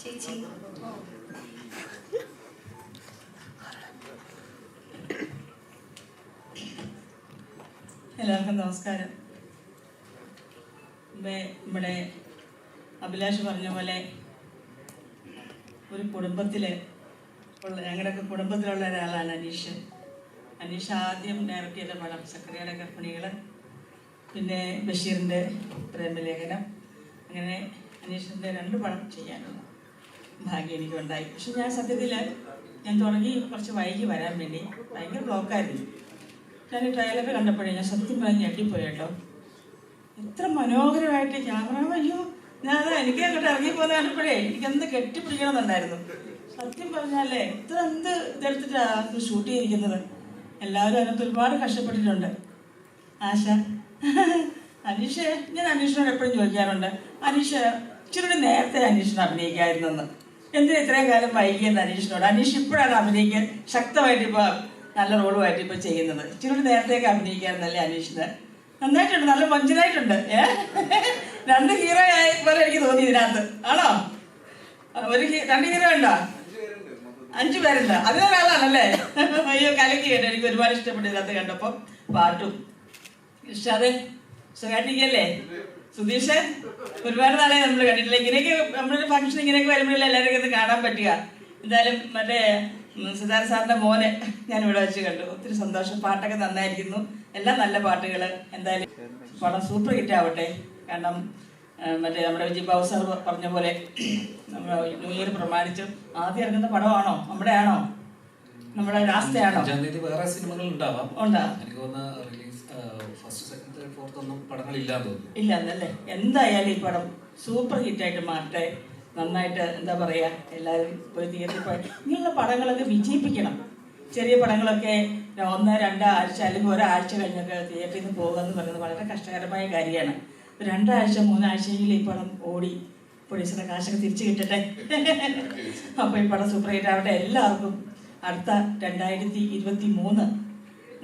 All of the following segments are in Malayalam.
ചേച്ചി എല്ലാവർക്കും നമസ്കാരം. ഇവിടെ അഭിലാഷ് പറഞ്ഞ പോലെ ഒരു കുടുംബത്തിലെ ഉള്ള ഞങ്ങളുടെയൊക്കെ കുടുംബത്തിലുള്ള ഒരാളാണ് അനീഷ്. അനീഷ് ആദ്യം ഡയറക്റ്റ് ചെയ്ത പടം സക്രിയയുടെ ഗർഭിണികൾ പിന്നെ ബഷീറിന്റെ പ്രേമലേഖനം. അങ്ങനെ അനീഷിന്റെ രണ്ട് പടം ചെയ്യാനുള്ള. ഭാഗ്യം എനിക്കുണ്ടായി. പക്ഷെ ഞാൻ സത്യത്തിൽ ഞാൻ തുടങ്ങി കുറച്ച് വൈകി വരാൻ വേണ്ടി ഭയങ്കര ബ്ലോക്കായിരുന്നു ഞാൻ ട്രailer കണ്ടപ്പോഴേ ഞാൻ സത്യം പറഞ്ഞ് ഞെട്ടിപ്പോയി കേട്ടോ. എത്ര മനോഹരമായിട്ട് ക്യാമറ അയ്യോ ഞാൻ അതാ എനിക്ക് അങ്ങോട്ട് ഇറങ്ങിപ്പോകുന്ന കണ്ടപ്പോഴേ എനിക്കെന്ത് കെട്ടിപ്പിടിക്കണമെന്നുണ്ടായിരുന്നു. സത്യം പറഞ്ഞാലേ എത്ര എന്ത് ഇതെടുത്തിട്ടാണ് ഷൂട്ട് ചെയ്തിരിക്കുന്നത്? എല്ലാവരും അതിനകത്ത് ഒരുപാട് കഷ്ടപ്പെട്ടിട്ടുണ്ട്. ആശ അനീഷ് ഞാൻ അനീഷിനോട് എപ്പോഴും ചോദിക്കാറുണ്ട് അനീഷ് ഇച്ചിരി നേരത്തെ അനീഷിനെ അഭിനയിക്കാമായിരുന്നെന്ന് എന്തിനാ ഇത്രയും കാലം വൈകിയെന്ന് അനീഷിനോട്? അനീഷ് ഇപ്പോഴാണ് അഭിനയിക്കാൻ ശക്തമായിട്ട് ഇപ്പോൾ നല്ല റോളുമായിട്ട് ഇപ്പോൾ ചെയ്യുന്നത്. ഇച്ചിരി കൂടി നേരത്തേക്ക് അഭിനയിക്കാറുണ്ടല്ലേ അനീഷിന്? നന്നായിട്ടുണ്ട് നല്ല മഞ്ചനായിട്ടുണ്ട് ഏ? രണ്ട് ഹീറോ പോലെ എനിക്ക് തോന്നി ഇതിനകത്ത്. ആണോ? ഒരു രണ്ട് ഹീറോ ഉണ്ടോ? അഞ്ചു പേരുണ്ട്. അതിലൊരാളാണല്ലേ അയ്യോ കലക്കി കേട്ടോ. എനിക്ക് ഒരുപാട് ഇഷ്ടപ്പെട്ടു ഇതിനകത്ത് കണ്ടപ്പോ. പാട്ടും. ഇഷ്ടാതെ സുഖായിട്ടിരിക്കല്ലേ? സുധീഷ് ഒരുപാട് നാളെ നമ്മൾ കണ്ടിട്ടില്ല. ഇങ്ങനെയൊക്കെ നമ്മളൊരു ഫംഗ്ഷൻ ഇങ്ങനെയൊക്കെ വരുമ്പോഴല്ലേ എല്ലാവരും ഇത് കാണാൻ പറ്റുക. എന്തായാലും മറ്റേ സിതാര സാറിന്റെ മോനെ ഞാൻ ഇവിടെ വെച്ച് കണ്ടു. ഒത്തിരി സന്തോഷം. പാട്ടൊക്കെ നന്നായിരിക്കുന്നു. എല്ലാം നല്ല പാട്ടുകൾ എന്തായാലും പടം സൂപ്പർ ഹിറ്റ് ആവട്ടെ. കാരണം മറ്റേ നമ്മുടെ വിജയ് ബാബു സാർ പറഞ്ഞ പോലെ നമ്മുടെ ന്യൂ ഇയർ പ്രമാണിച്ച് ആദ്യം ഇറങ്ങുന്ന പടമാണോ? നമ്മുടെ ആണോ നമ്മുടെ ലാസ്റ്റ് തീയതി വേറെ സിനിമകൾ ഉണ്ടാവാം. ഉണ്ടോ എനിക്ക് തോന്നുന്ന release first second third fourth ഒന്നും പടങ്ങളില്ലാന്ന് തോന്നുന്നു. ഇല്ല എന്നല്ലേ എന്തായാലും ഈ പടം സൂപ്പർ ഹിറ്റായിട്ട് മാറട്ടെ. നന്നായിട്ട് എന്താ പറയുക എല്ലാവരും പോയി തിയേറ്ററിൽ പോയി. ഇങ്ങനെയുള്ള പടങ്ങളൊക്കെ വിജയിപ്പിക്കണം. ചെറിയ പടങ്ങളൊക്കെ ഒന്ന് രണ്ടോ ആഴ്ച അല്ലെങ്കിൽ ഒരാഴ്ച കഴിഞ്ഞൊക്കെ തിയേറ്ററിൽ നിന്ന് പോകുക എന്ന് പറയുന്നത് വളരെ കഷ്ടകരമായ കാര്യമാണ്. രണ്ടാഴ്ച മൂന്നാഴ്ചയിൽ ഈ പടം ഓടി പൊടിച്ചിട്ട് കാശൊക്കെ തിരിച്ചു കിട്ടട്ടെ. അപ്പോൾ ഈ പടം സൂപ്പർ ഹിറ്റ് ആവട്ടെ. എല്ലാവർക്കും അടുത്ത രണ്ടായിരത്തി ഇരുപത്തി മൂന്ന്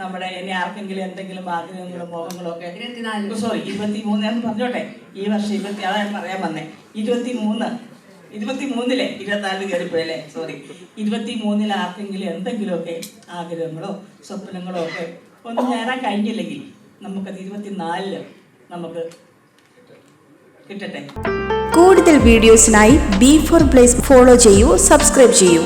നമ്മുടെ ഇനി ആർക്കെങ്കിലും എന്തെങ്കിലും ആഗ്രഹങ്ങളും മോഹങ്ങളും ഒക്കെ സോറി ഇരുപത്തി മൂന്ന് എന്ന് പറഞ്ഞോട്ടെ. ഈ വർഷം ഇരുപത്തി അതാ പറയാൻ വന്നേ. ഇരുപത്തി മൂന്ന് ഇരുപത്തി മൂന്നിലെ ഇരുപത്തിനാലിൽ കയറിപ്പോയല്ലേ സോറി ഇരുപത്തി മൂന്നിൽ ആർക്കെങ്കിലും എന്തെങ്കിലുമൊക്കെ ആഗ്രഹങ്ങളോ സ്വപ്നങ്ങളോ ഒക്കെ ഒന്നും നേടാൻ കഴിഞ്ഞില്ലെങ്കിൽ നമുക്കത് ഇരുപത്തിനാലിൽ നമുക്ക് കിട്ടട്ടെ. കൂടുതൽ വീഡിയോസിനായി ബി ഫോർ പ്ലേസ് ഫോളോ ചെയ്യൂ സബ്സ്ക്രൈബ് ചെയ്യൂ.